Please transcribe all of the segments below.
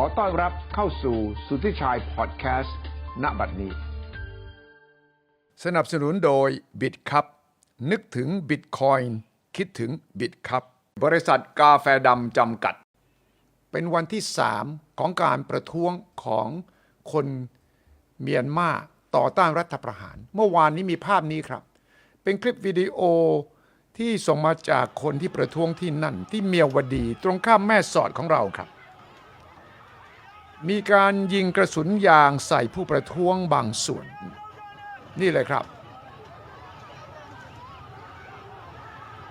อต้อนรับเข้าสู่สุทธิชัยพอดแคสต์ณบัดนี้ สนับสนุนโดยบิตครับนึกถึงบิตคอยน์คิดถึงบิตครับบริษัทกาแฟดำจำกัด เป็นวันที่ 3 ของการประท้วงของคนเมียนมาต่อต้านรัฐประหาร เมื่อวานนี้มีภาพนี้ครับ เป็นคลิปวิดีโอที่ส่งมาจากคนที่ประท้วงที่นั่น ที่เมียวดี ตรงข้ามแม่สอดของเราครับ มีการยิงกระสุนยางใส่ผู้ประท้วงบางส่วน นี่เลยครับ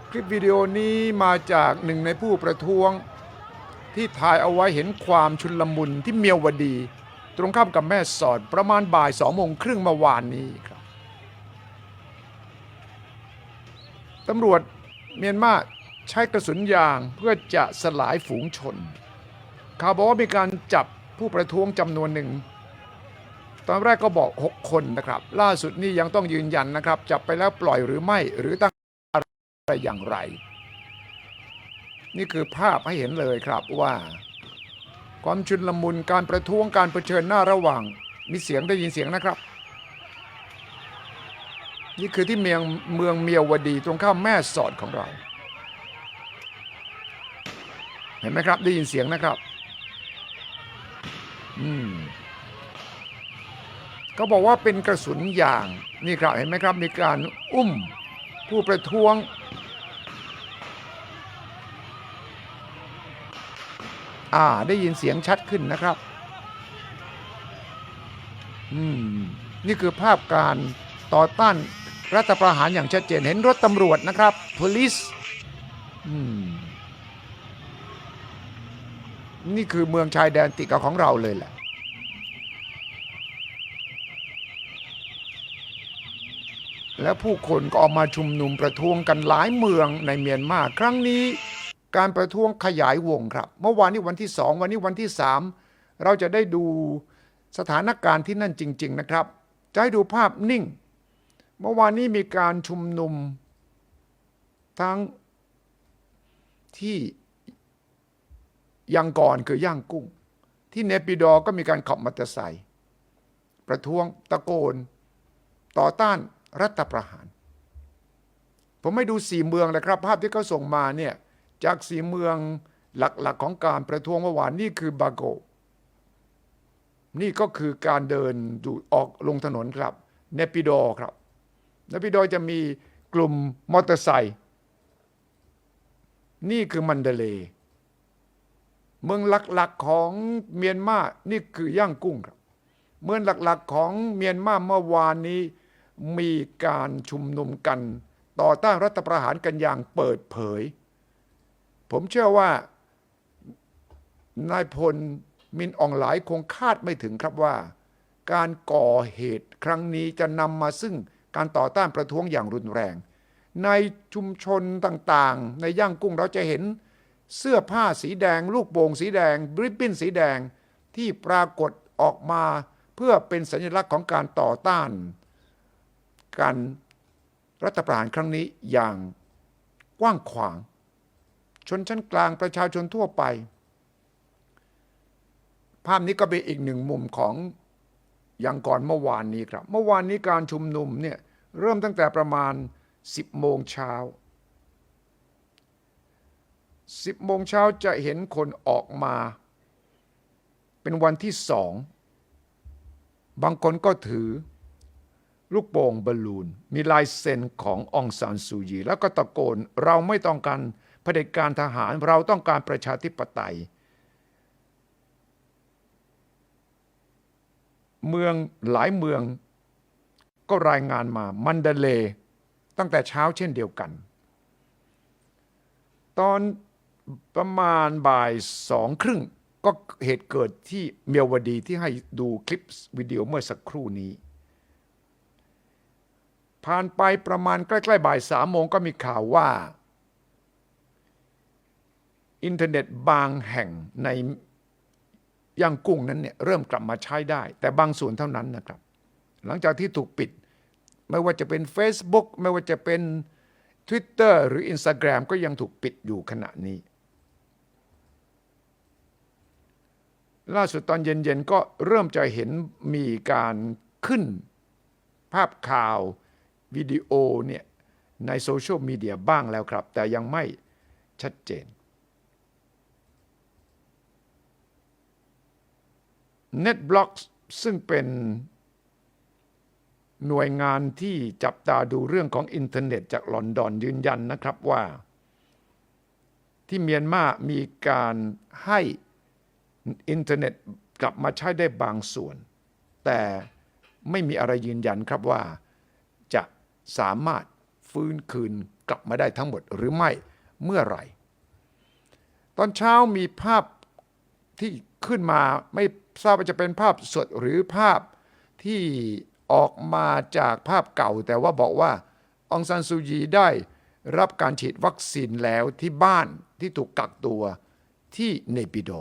คลิปวิดีโอนี้มาจากหนึ่งในผู้ประท้วง ที่ถ่ายเอาไว้เห็นความชุนลมุนที่เมียวดี ตรงข้ามกับแม่สอดประมาณบ่ายสองโมงครึ่งเมื่อวานนี้ครับตำรวจเมียนมาใช้กระสุนยางเพื่อจะสลายฝูงชนข่าวบอกว่ามีการจับ ผู้ประท้วงจำนวนหนึ่ง ตอนแรกก็บอก 6 คนนะครับ ล่าสุดนี่ยังต้องยืนยันนะครับ จับไปแล้วปล่อยหรือไม่หรือตั้งอะไรอย่างไร นี่คือภาพให้เห็นเลยครับว่า ความชุนลมุนการประท้วงการเผชิญหน้าระหว่าง มีเสียงได้ยินเสียงนะครับ นี่คือที่เมืองเมืองเมียวดีตรงข้ามแม่สอดของเรา เห็นไหมครับได้ยินเสียงนะครับ อืมเขาบอกว่าเป็นกระสุนยาง นี่ครับเห็นไหมครับ มีการอุ้มผู้ประท้วง อ่า ได้ยินเสียงชัดขึ้นนะครับ อืม นี่คือภาพการต่อต้านรัฐประหารอย่างชัดเจนเห็นรถตำรวจนะครับ police อืม นี่คือเมืองชายแดนติดกับของเราเลยแหละแล้วผู้คนก็ออกมาชุมนุมประท้วงกันหลายเมืองในเมียนมาครั้งนี้ การประท้วงขยายวงครับ เมื่อวานนี้วันที่สองวันนี้วันที่สามเราจะได้ดูสถานการณ์ที่นั่นจริง ๆนะครับ จะให้ดูภาพนิ่ง เมื่อวานนี้มีการชุมนุม ทั้งที่ ยังก่อนคือย่างกุ้ง ที่เนปิดอก็มีการขับมอเตอร์ไซค์ประท้วงตะโกน ต่อต้านรัฐประหาร ผมไม่ดูสี่เมืองเลยครับ ภาพที่เขาส่งมาเนี่ยจากสี่เมืองหลักๆของการประท้วงเมื่อวานนี่คือบาโก นี่ก็คือการเดินดูออกลงถนนครับ เนปิดอครับ เนปิดอจะมีกลุ่มมอเตอร์ไซค์นี่คือมันเดเลย์ เมืองหลักๆของเมียนมานี่คือย่างกุ้งครับเมืองหลักๆของเมียนมาเมื่อวานนี้ มีการชุมนุมกัน ต่อต้านรัฐประหารกันอย่างเปิดเผย ผมเชื่อว่านายพลมินอองหลายคงคาดไม่ถึงครับว่า การก่อเหตุครั้งนี้จะนำมาซึ่งการต่อต้านประท้วงอย่างรุนแรง ในชุมชนต่างๆ ในย่างกุ้งเราจะเห็น เสื้อผ้าสีแดง ลูกโป่งสีแดงบริบบิ้นสีแดงที่ปรากฏออกมาเพื่อเป็นสัญลักษณ์ของการต่อต้าน การรัฐประหารครั้งนี้อย่างกว้างขวาง ชนชั้นกลางประชาชนทั่วไป ภาพนี้ก็เป็นอีกหนึ่งมุมของอย่างก่อนเมื่อวานนี้ครับ เมื่อวานนี้การชุมนุมเนี่ยเริ่มตั้งแต่ประมาณ 10 โมงเช้า 10โมงเช้าจะเห็นคนออกมา เป็นวันที่สอง บางคนก็ถือ ลูกโป่งบอลลูน มีลายเซ็นขององซานซูยี แล้วก็ตะโกนเราไม่ต้องการเผด็จการทหารเราต้องการประชาธิปไตย เมืองหลายเมืองก็รายงานมามันเดเลตั้งแต่เช้าเช่นเดียวกัน ตอน ประมาณบ่ายสองครึ่งก็เหตุเกิดที่เมียวดีที่ให้ดูคลิปวิดีโอเมื่อสักครู่นี้ ผ่านไปประมาณใกล้ๆบ่ายสามโมงก็มีข่าวว่า อินเทอร์เน็ตบางแห่งในย่างกุ้งนั้นเนี่ยเริ่มกลับมาใช้ได้ แต่บางส่วนเท่านั้นนะครับ หลังจากที่ถูกปิด ไม่ว่าจะเป็น Facebook ไม่ว่าจะเป็น Twitter หรือ Instagram ก็ยังถูกปิดอยู่ขณะนี้ ล่าสุดตอนเย็นๆก็เริ่มจะเห็นมีการขึ้นภาพข่าววิดีโอเนี่ยในโซเชียลมีเดียบ้างแล้วครับ แต่ยังไม่ชัดเจน NetBlocks ซึ่งเป็นหน่วยงานที่จับตาดูเรื่องของอินเทอร์เน็ตจากลอนดอนยืนยันนะครับว่า ที่เมียนมามีการให้ อินเทอร์เน็ตกลับมาใช้ได้บางส่วน แต่ไม่มีอะไรยืนยันครับว่า จะสามารถฟื้นคืนกลับมาได้ทั้งหมดหรือไม่เมื่อไหร่ ตอนเช้ามีภาพที่ขึ้นมาไม่ทราบว่าจะเป็นภาพสดหรือภาพที่ออกมาจากภาพเก่า แต่ว่าบอกว่าองซานซูยีได้รับการฉีดวัคซีนแล้วที่บ้านที่ถูกกักตัวที่เนปิโด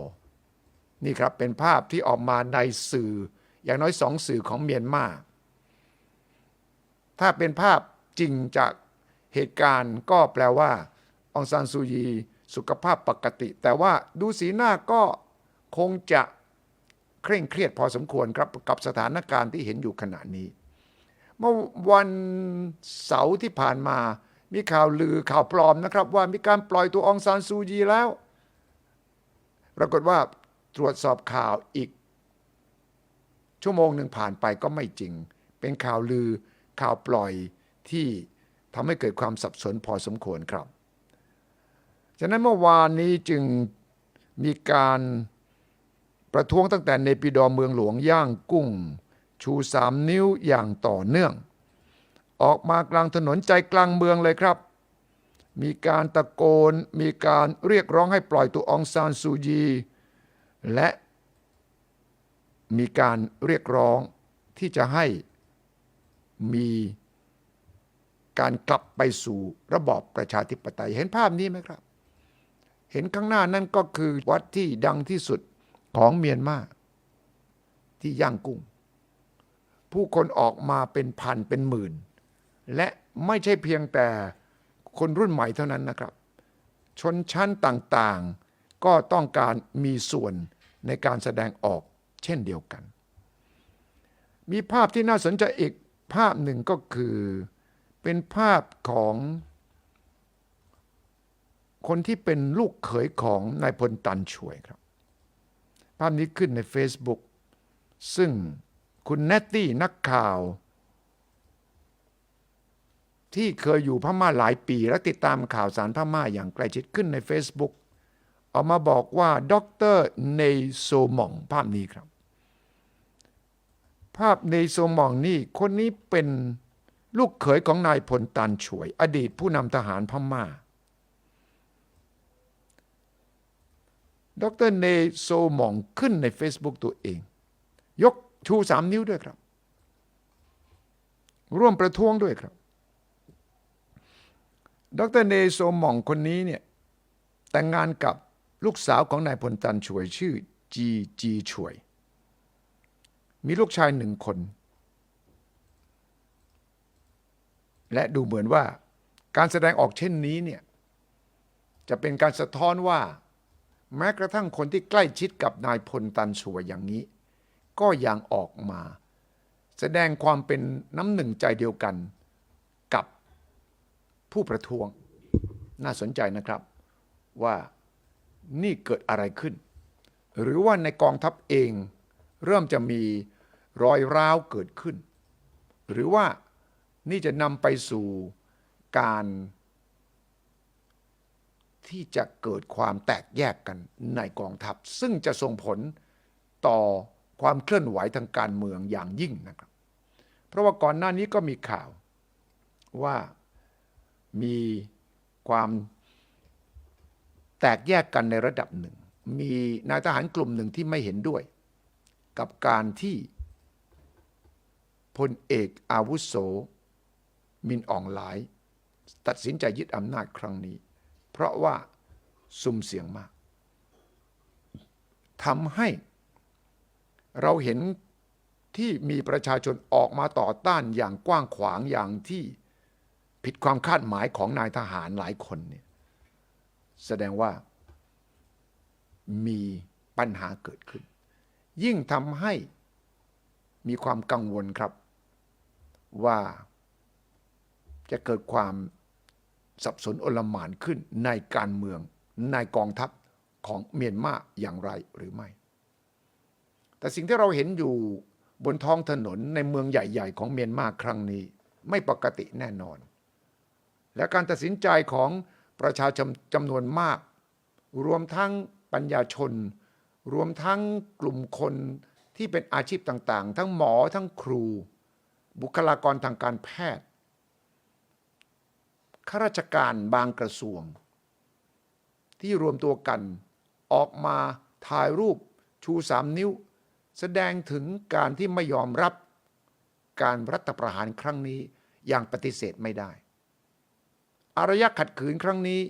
นี่ครับเป็นภาพที่ออกมาในสื่อ อย่างน้อยสองสื่อของเมียนมา ถ้าเป็นภาพจริงจากเหตุการณ์ก็แปลว่าองซานซูยีสุขภาพปกติ แต่ว่าดูสีหน้าก็คงจะเคร่งเครียดพอสมควรครับกับสถานการณ์ที่เห็นอยู่ขณะนี้ เมื่อวันเสาร์ที่ผ่านมามีข่าวลือข่าวปลอมนะครับ ว่ามีการปล่อยตัวองซานซูจีแล้ว ปรากฏว่า ตรวจสอบข่าวอีก ชั่วโมงหนึ่งผ่านไปก็ไม่จริง เป็นข่าวลือข่าวปล่อยที่ทำให้เกิดความสับสนพอสมควรครับ ฉะนั้นเมื่อวานนี้จึงมีการประท้วงตั้งแต่ในปีดอเมืองหลวงย่างกุ้ง ชูสามนิ้วอย่างต่อเนื่อง ออกมากลางถนนใจกลางเมืองเลยครับ มีการตะโกน มีการเรียกร้องให้ปล่อยตัวองซานซูจี และมีการเรียกร้องที่จะให้มีการกลับไปสู่ระบอบประชาธิปไตย เห็นภาพนี้ไหมครับ เห็นข้างหน้านั่นก็คือวัดที่ดังที่สุดของเมียนมาที่ย่างกุ้ง ผู้คนออกมาเป็นพันเป็นหมื่น และไม่ใช่เพียงแต่คนรุ่นใหม่เท่านั้นนะครับ ชนชั้นต่างๆ ก็ต้องการมีส่วน ในการแสดงออกเช่นเดียวกัน มีภาพที่น่าสนใจอีกภาพหนึ่งก็คือเป็นภาพของคนที่เป็นลูกเขยของนายพลตันช่วยครับ ภาพนี้ขึ้นใน Facebook ซึ่งคุณแนตตี้นักข่าว ที่เคยอยู่พม่าหลายปีและติดตามข่าวสารพม่าอย่างใกล้ชิดขึ้นใน Facebook ออกมาบอกว่าดรเนโซมองภาพนี้ครับ ภาพเนโซมองนี่คนนี้เป็นลูกเขยของนายพลตันช่วย อดีตผู้นำทหารพม่า ดรเนโซมองขึ้นใน Facebook ตัวเอง ยกชูสามนิ้วด้วยครับ ร่วมประท้วงด้วยครับ ดรเนโซมองคนนี้เนี่ยแต่งงานกับ ลูกสาวของนายพลตันช่วยชื่อจีจีช่วย มีลูกชายหนึ่งคน และดูเหมือนว่าการแสดงออกเช่นนี้เนี่ยจะเป็นการสะท้อนว่า แม้กระทั่งคนที่ใกล้ชิดกับนายพลตันช่วยอย่างนี้ ก็ยังออกมา แสดงความเป็นน้ำหนึ่งใจเดียวกันกับผู้ประท้วงน่าสนใจนะครับว่า นี่เกิดอะไรขึ้น หรือว่าในกองทัพเองเริ่มจะมีรอยร้าวเกิดขึ้น หรือว่านี่จะนำไปสู่การ ที่จะเกิดความแตกแยกกันในกองทัพ ซึ่งจะส่งผลต่อความเคลื่อนไหวทางการเมืองอย่างยิ่งนะครับ เพราะว่าก่อนหน้านี้ก็มีข่าวว่ามีความ แตกแยกกันในระดับหนึ่ง มีนายทหารกลุ่มหนึ่งที่ไม่เห็นด้วย กับการที่พลเอกอาวุโส มินอ่องหลาย ตัดสินใจยึดอำนาจครั้งนี้ เพราะว่าซุ่มเสียงมากทำให้เราเห็นที่มีประชาชนออกมาต่อต้านอย่างกว้างขวางอย่างที่ผิดความคาดหมายของนายทหารหลายคนเนี่ย แสดงว่ามีปัญหาเกิดขึ้น ยิ่งทำให้มีความกังวลครับ ว่าจะเกิดความสับสนอลหม่านขึ้นในการเมืองในกองทัพของเมียนมาอย่างไรหรือไม่ แต่สิ่งที่เราเห็นอยู่บนท้องถนนในเมืองใหญ่ ๆ ของเมียนมาครั้งนี้ ไม่ปกติแน่นอน และการตัดสินใจของ ประชาชนจำนวนมาก รวมทั้งปัญญาชน รวมทั้งกลุ่มคนที่เป็นอาชีพต่างๆ ทั้งหมอทั้งครู บุคลากรทางการแพทย์ข้าราชการบางกระทรวง ที่รวมตัวกันออกมาถ่ายรูปชูสามนิ้ว แสดงถึงการที่ไม่ยอมรับการรัฐประหารครั้งนี้อย่างปฏิเสธไม่ได้ อารยะขัดขืนครั้งนี้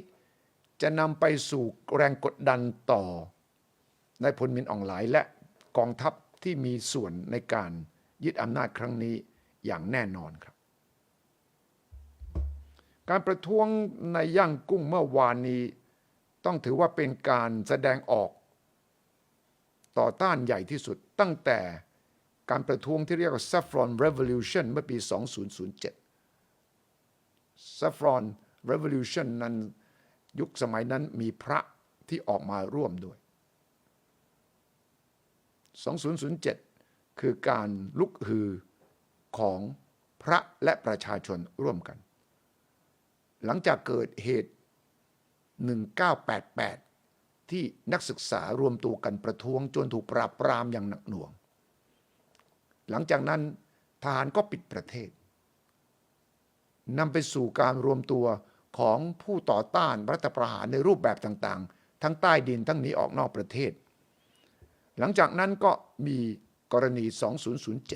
จะนำไปสู่แรงกดดันต่อนายพลมินอองหลายและกองทัพที่มีส่วนในการยึดอำนาจครั้งนี้อย่างแน่นอนครับ การประท้วงในย่างกุ้งเมื่อวานนี้ ต้องถือว่าเป็นการแสดงออก ต่อต้านใหญ่ที่สุดตั้งแต่การประท้วงที่เรียกว่า Saffron Revolution เมื่อปี 2007 Saffron Revolution นั้นยุคสมัยนั้นมีพระที่ออกมาร่วมด้วย 2007 คือการลุกฮือของพระและประชาชนร่วมกัน หลังจากเกิดเหตุ 1988 ที่นักศึกษารวมตัวกันประท้วงจนถูกปราบปรามอย่างหนักหน่วง หลังจากนั้นทหารก็ปิดประเทศนำไปสู่การรวมตัว ของผู้ต่อต้านรัฐประหารในรูปแบบต่างๆ ทั้งใต้ดินทั้งหนีออกนอกประเทศ หลังจากนั้นก็มีกรณี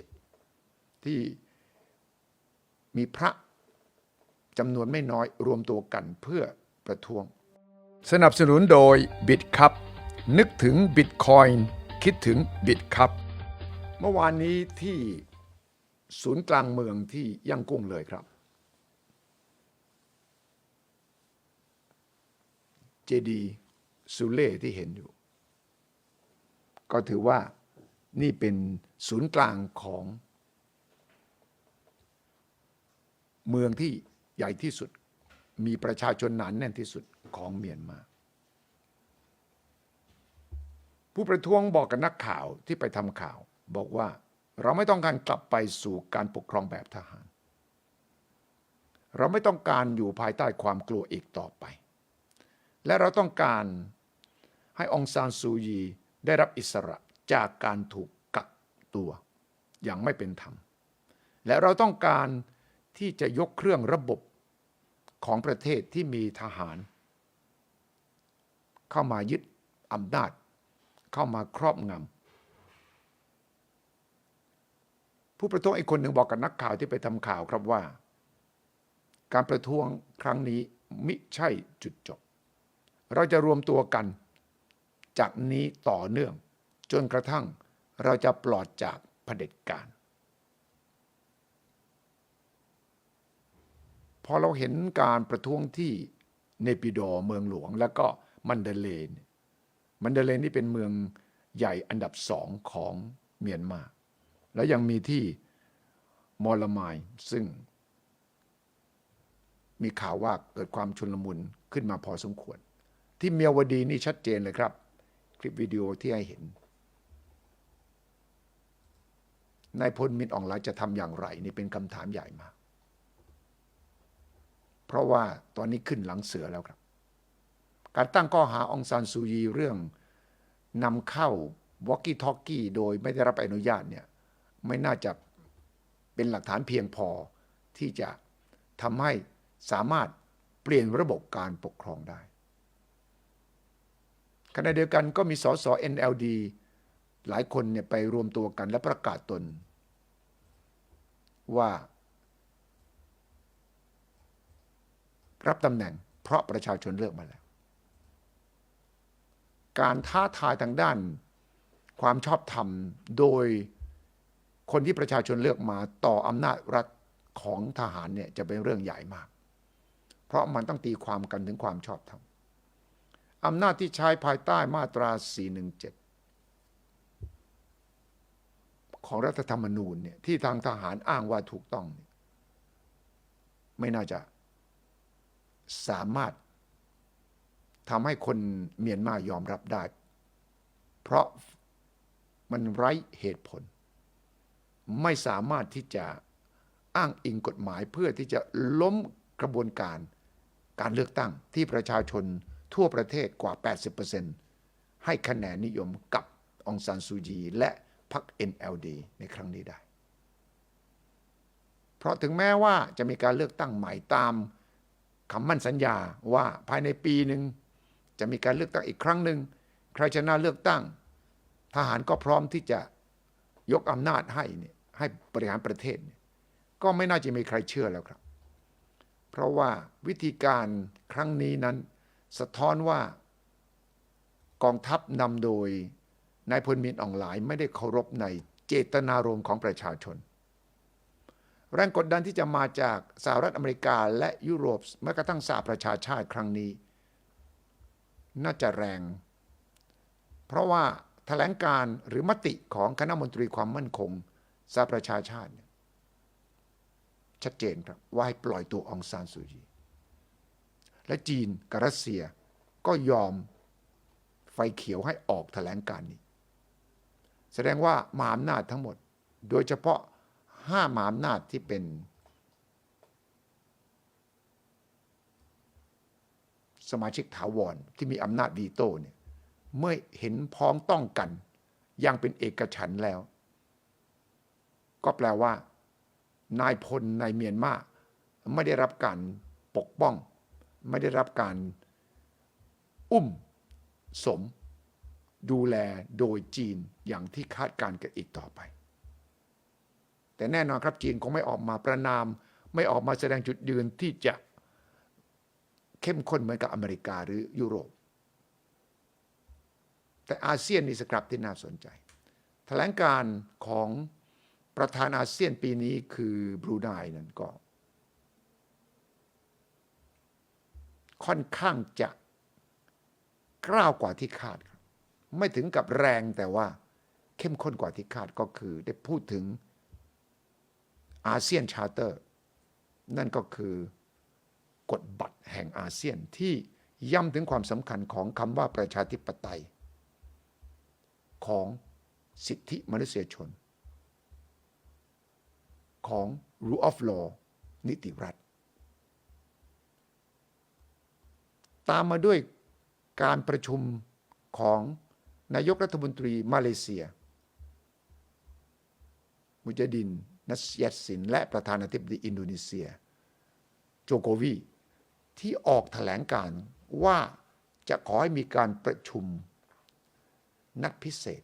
2007 ที่มีพระจำนวนไม่น้อยรวมตัวกันเพื่อประท้วง สนับสนุนโดยบิตคัพนึกถึงบิตคอยน์คิดถึงบิตคัพเมื่อวานนี้ที่ศูนย์กลางเมืองที่ย่างกุ้งเลยครับ จดีซูเล่ที่เห็นอยู่ ก็ถือว่านี่เป็นศูนย์กลางของเมืองที่ใหญ่ที่สุด มีประชาชนหนานแน่นที่สุดของเมียนมา ผู้ประท้วงบอกกับนักข่าวที่ไปทำข่าว บอกว่าเราไม่ต้องการกลับไปสู่การปกครองแบบทหาร เราไม่ต้องการอยู่ภายใต้ความกลัวอีกต่อไป และเราต้องการให้องซานซูยีได้รับอิสระจากการถูกกักตัวอย่างไม่เป็นธรรม และเราต้องการที่จะยกเครื่องระบบของประเทศที่มีทหาร เข้ามายึดอำนาจ เข้ามาครอบงำผู้ประท้วงอีกคนหนึ่งบอกกับนักข่าวที่ไปทำข่าวครับว่า การประท้วงครั้งนี้มิใช่จุดจบ เราจะรวมตัวกัน จากนี้ต่อเนื่อง จนกระทั่งเราจะปลอดจากเผด็จการ พอเราเห็นการประท้วงที่เนปิดอเมืองหลวง แล้วก็มันเดเลน มันเดเลนนี่เป็นเมืองใหญ่อันดับสองของเมียนมา แล้วยังมีที่มอลมายซึ่ง มีข่าวว่าเกิดความชุนลมุนขึ้นมาพอสมควร ที่เมียวดีนี่ชัดเจนเลยครับ คลิปวิดีโอที่ให้เห็นนายพลมินอองหลายจะทำอย่างไร นี่เป็นคำถามใหญ่มาก เพราะว่าตอนนี้ขึ้นหลังเสือแล้วครับ การตั้งข้อหาองซานซูยีเรื่องนำเข้าวอกกี้ทอกกี้โดยไม่ได้รับอนุญาตเนี่ยไม่น่าจะเป็นหลักฐานเพียงพอที่จะทำให้สามารถเปลี่ยนระบบการปกครองได้ ขณะเดียวกันก็มีสส NLD หลายคนเนี่ยไปรวมตัวกันและประกาศตน ว่า รับตำแหน่งเพราะประชาชนเลือกมาแล้ว การท้าทายทางด้านความชอบธรรมโดยคนที่ประชาชนเลือกมาต่ออำนาจรัฐของทหารเนี่ยจะเป็นเรื่องใหญ่มาก เพราะมันต้องตีความกันถึงความชอบธรรม อำนาจที่ใช้ภายใต้มาตรา 417 ของรัฐธรรมนูญเนี่ยที่ทางทหารอ้างว่าถูกต้อง ไม่น่าจะสามารถทำให้คนเมียนมายอมรับได้ เพราะมันไร้เหตุผล ไม่สามารถที่จะอ้างอิงกฎหมายเพื่อที่จะล้มกระบวนการการเลือกตั้งที่ประชาชน ทั่วประเทศกว่า 80%ให้คะแนนนิยมกับองซานซูจีและพรรค NLD ในครั้งนี้ได้ เพราะถึงแม้ว่าจะมีการเลือกตั้งใหม่ตามคำมั่นสัญญาว่าภายในปีหนึ่งจะมีการเลือกตั้งอีกครั้งหนึ่งใครชนะเลือกตั้ง ทหารก็พร้อมที่จะยกอำนาจให้เนี่ยให้บริหารประเทศ ก็ไม่น่าจะมีใครเชื่อแล้วครับ เพราะว่าวิธีการครั้งนี้นั้น สะท้อนว่ากองทัพนำโดยนายพลมินอองหลายไม่ได้เคารพในเจตนารมณ์ของประชาชน แรงกดดันที่จะมาจากสหรัฐอเมริกาและยุโรปแม้กระทั่งสหประชาชาติครั้งนี้ น่าจะแรง เพราะว่าแถลงการหรือมติของคณะมนตรีความมั่นคงสหประชาชาติ ชัดเจนครับว่าให้ปล่อยตัวองซานซูจี และจีนกับรัสเซียก็ยอมไฟเขียวให้ออกแถลงการนี้ แสดงว่ามหาอำนาจทั้งหมด โดยเฉพาะห้ามหาอำนาจที่เป็นสมาชิกถาวรที่มีอำนาจวีโต้เนี่ยเมื่อเห็นพ้องต้องกันย่างเป็นเอกฉันแล้ว ก็แปลว่า นายพลในเมียนมาไม่ได้รับการปกป้อง ไม่ได้รับการอุ้มสมดูแลโดยจีนอย่างที่คาดการณ์กันอีกต่อไป แต่แน่นอนครับจีนคงไม่ออกมาประนาม ไม่ออกมาแสดงจุดยืนที่จะเข้มข้นเหมือนกับอเมริกาหรือยุโรป แต่อาเซียนนี่สครับที่น่าสนใจ แถลงการของประธานอาเซียนปีนี้คือบรูไนนั้นก็ ค่อนข้างจะกล้าวกว่าที่คาด ไม่ถึงกับแรงแต่ว่าเข้มข้นกว่าที่คาดก็คือได้พูดถึงอาเซียนชาร์เตอร์ นั่นก็คือกฎบัตรแห่งอาเซียนที่ย้ำถึงความสำคัญของคำว่าประชาธิปไตย ของสิทธิมนุษยชน ของ rule of law นิติรัฐ ตามมาด้วยการประชุมของนายกรัฐมนตรีมาเลเซีย มุจดิน นัสยัตสิน และประธานาธิบดีอินโดนีเซีย โจโกวีที่ออกแถลงการว่าจะขอให้มีการประชุมนัดพิเศษ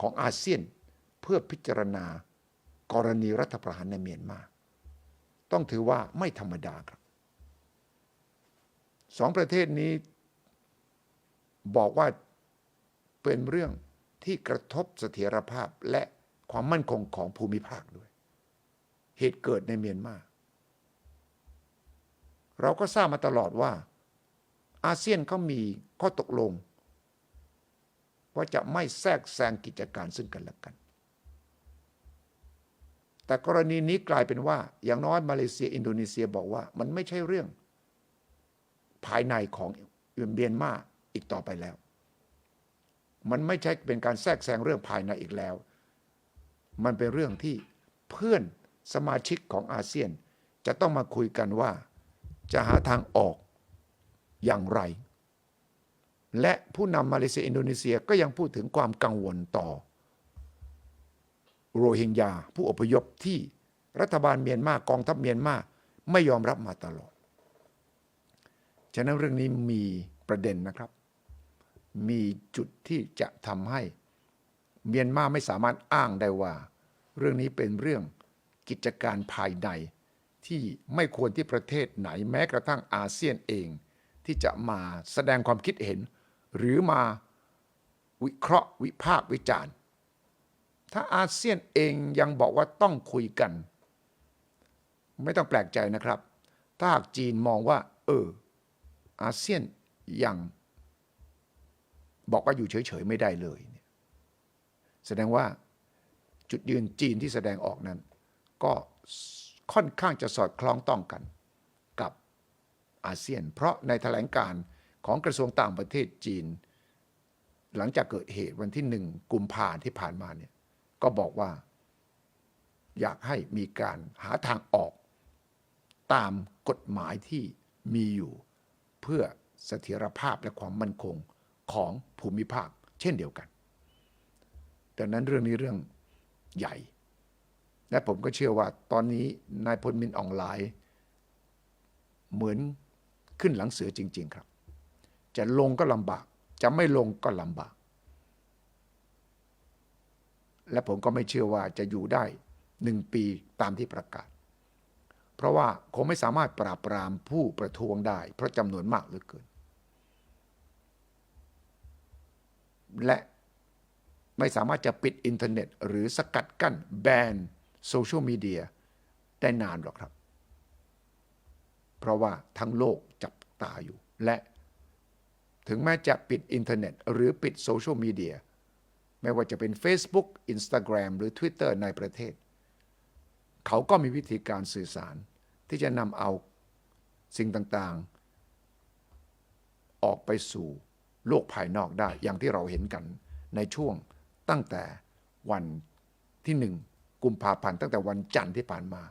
ของอาเซียนเพื่อพิจารณากรณีรัฐประหารในเมียนมา ต้องถือว่าไม่ธรรมดาครับ สองประเทศนี้บอกว่าเป็นเรื่องที่กระทบเสถียรภาพและความมั่นคงของภูมิภาคด้วย เหตุเกิดในเมียนมา เราก็ทราบมาตลอดว่า อาเซียนเขามีข้อตกลง ว่าจะไม่แทรกแซงกิจการซึ่งกันและกัน แต่กรณีนี้กลายเป็นว่า อย่างน้อยมาเลเซียอินโดนีเซียบอกว่ามันไม่ใช่เรื่อง ภายในของเมียนมาอีกต่อไปแล้ว มันไม่ใช่เป็นการแทรกแซงเรื่องภายในอีกแล้ว มันเป็นเรื่องที่เพื่อนสมาชิกของอาเซียน จะต้องมาคุยกันว่าจะหาทางออกอย่างไร และผู้นำมาเลเซียอินโดนีเซียก็ยังพูดถึงความกังวลต่อ โรฮิงญาผู้อพยพที่รัฐบาลเมียนมากองทัพเมียนมาไม่ยอมรับมาตลอด ฉะนั้นเรื่องนี้มีประเด็นนะครับ มีจุดที่จะทำให้เมียนมาไม่สามารถอ้างได้ว่า เรื่องนี้เป็นเรื่องกิจการภายในที่ไม่ควรที่ประเทศไหนแม้กระทั่งอาเซียนเอง ที่จะมาแสดงความคิดเห็น หรือมาวิเคราะห์วิพากษ์วิจารณ์ ถ้าอาเซียนเองยังบอกว่าต้องคุยกัน ไม่ต้องแปลกใจนะครับ ถ้าหากจีนมองว่า เออ อาเซียนยังบอกว่าอยู่เฉยๆไม่ได้เลยเนี่ยแสดงว่าจุดยืนจีนที่แสดงออกนั้น ก็ค่อนข้างจะสอดคล้องต้องกันกับอาเซียน เพราะในแถลงการของกระทรวงต่างประเทศจีน หลังจากเกิดเหตุวันที่หนึ่งกุมภาที่ผ่านมาเนี่ยก็บอกว่า อยากให้มีการหาทางออกตามกฎหมายที่มีอยู่ พื่อเสถียรภาพและความมั่นคงของภูมิภาค เช่นเดียวกัน ดังนั้นเรื่องนี้เรื่องใหญ่ และผมก็เชื่อว่าตอนนี้นายพลมินออนไลน์เหมือนขึ้นหลังเสือจริง ๆ ครับ จะลงก็ลำบาก จะไม่ลงก็ลำบาก และผมก็ไม่เชื่อว่าจะอยู่ได้หนึ่งปีตามที่ประกาศ เพราะว่าคงไม่สามารถปราบปรามผู้ประท้วงได้ เพราะจำนวนมากเหลือเกิน และไม่สามารถจะปิดอินเทอร์เน็ต หรือสกัดกั้นแบนโซเชียลมีเดียได้นานหรอกครับ เพราะว่าทั้งโลกจับตาอยู่ และถึงแม้จะปิดอินเทอร์เน็ต หรือปิดโซเชียลมีเดียไม่ว่าจะเป็น Facebook Instagram หรือ Twitter ในประเทศ เขาก็มีวิธีการสื่อสาร ที่จะนำเอาสิ่งต่างๆ ออกไปสู่โลกภายนอกได้ อย่างที่เราเห็นกันในช่วงตั้งแต่วันที่หนึ่งกุมภาพันธ์ตั้งแต่วันจันทร์ที่ผ่านมา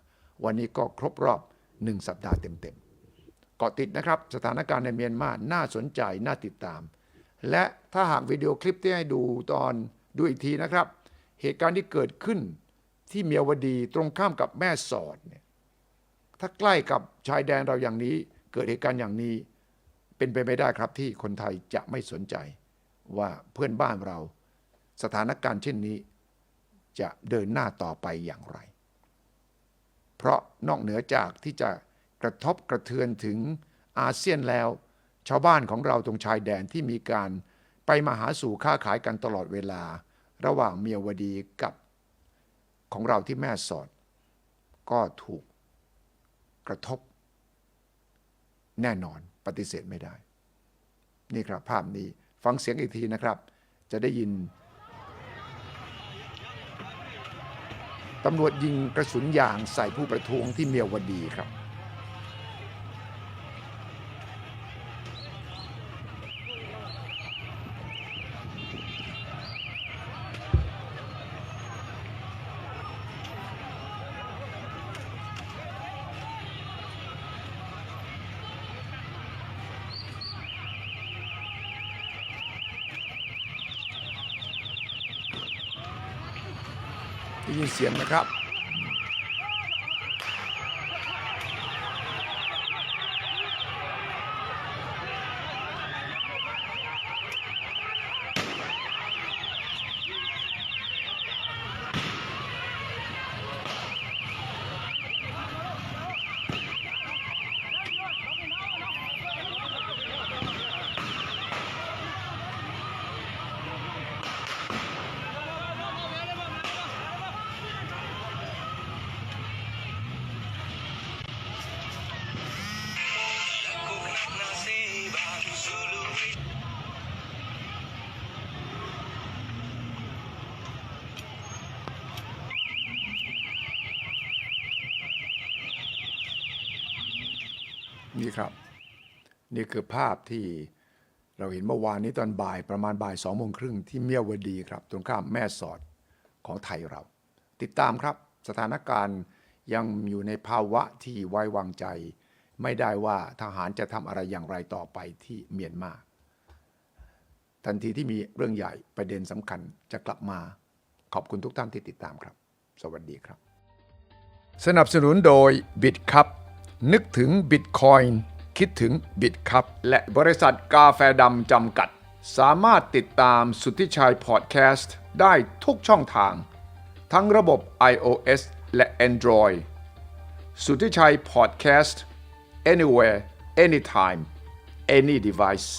วันนี้ก็ครบรอบหนึ่งสัปดาห์เต็มๆเกาะติดนะครับ สถานการณ์ในเมียนมาน่าสนใจน่าติดตาม และถ้าหากวิดีโอคลิปที่ให้ดูตอนดูอีกทีนะครับ เหตุการณ์ที่เกิดขึ้น ที่เมียวดีตรงข้ามกับแม่สอดเนี่ยถ้าใกล้กับชายแดนเราอย่างนี้ เกิดเหตุการณ์อย่างนี้เป็นไปไม่ได้ครับที่คนไทยจะไม่สนใจว่าเพื่อนบ้านเรา สถานการณ์เช่นนี้ จะเดินหน้าต่อไปอย่างไร เพราะนอกเหนือจากที่จะกระทบกระเทือนถึงอาเซียนแล้ว ชาวบ้านของเราตรงชายแดนที่มีการไปมาหาสู่ค้าขายกันตลอดเวลา ระหว่างเมียวดีกับ ของเราที่แม่สอด ก็ถูกกระทบ แน่นอนปฏิเสธไม่ได้ นี่ครับภาพนี้ฟังเสียงอีกทีนะครับ จะได้ยินตำรวจยิงกระสุนยางใส่ผู้ประท้วงที่เมียวดีครับ ได้ยิน เสียงนะครับ นี่ครับ นี่คือภาพที่เราเห็นเมื่อวานนี้ตอนบ่ายประมาณบ่ายสองโมงครึ่งที่เมียวดีครับ ตรงข้ามแม่สอดของไทยเรา ติดตามครับสถานการณ์ยังอยู่ในภาวะที่ไว้วางใจ ไม่ได้ว่าทหารจะทำอะไรอย่างไรต่อไปที่เมียนมาทันทีที่มีเรื่องใหญ่ประเด็นสำคัญจะกลับมา ขอบคุณทุกท่านที่ติดตามครับ สวัสดีครับ สนับสนุนโดยบิตครับ นึกถึงบิตคอยน์คิดถึงบิตครับ และบริษัทกาแฟดำจำกัด สามารถติดตามสุทธิชัยพอดแคสต์ได้ทุกช่องทาง ทั้งระบบ iOS และ Android สุทธิชัยพอดแคสต์ anywhere anytime any device